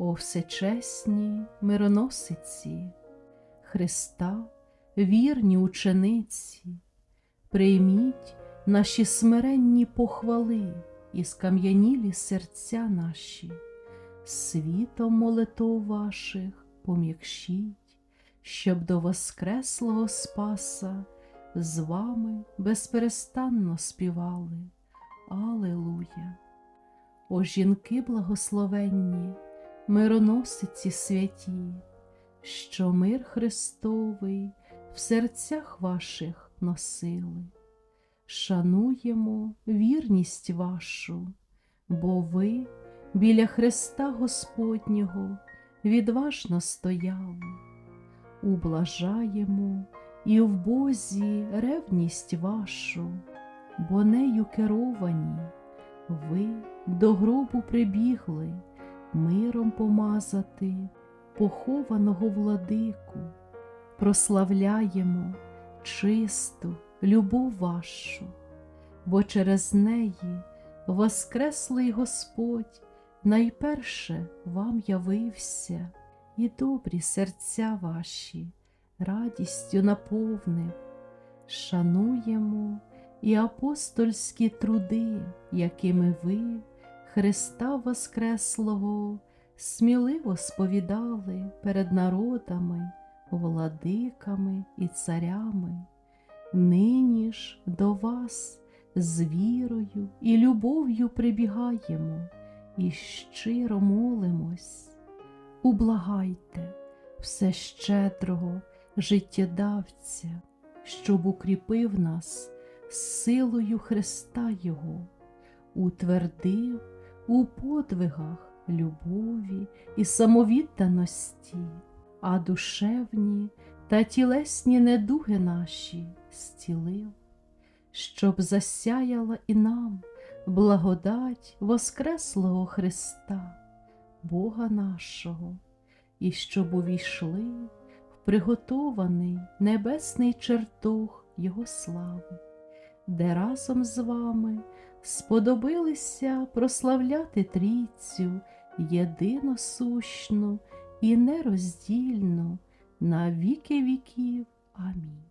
О всечесні мироносиці, Христа, вірні учениці, прийміть наші смиренні похвали і скам'янілі серця наші, світом молитов ваших пом'якшіть, щоб до Воскреслого Спаса з вами безперестанно співали. Алелуя! О жінки благословенні, мироносиці святі, що мир Христовий в серцях ваших носили. Шануємо вірність вашу, бо ви біля Христа Господнього відважно стояли. Ублажаємо і в Бозі ревність вашу, бо нею керовані, ви до гробу прибігли миром помазати похованого владику, прославляємо чисту любов вашу, бо через неї Воскреслий Господь найперше вам явився, і добрі серця ваші радістю наповнив, шануємо і апостольські труди, якими ви, Христа Воскреслого, сміливо сповідали перед народами, владиками і царями. Нині ж до вас з вірою і любов'ю прибігаємо і щиро молимось. Ублагайте все щедрого життєдавця, щоб укріпив нас силою Христа Його, утвердив у подвигах любові і самовідданості, а душевні та тілесні недуги наші зцілив, щоб засяяла і нам благодать Воскреслого Христа, Бога нашого, і щоб увійшли в приготований небесний чертог Його слави, де разом з вами сподобилися прославляти Трійцю єдиносущну і нероздільну на віки віків. Амінь.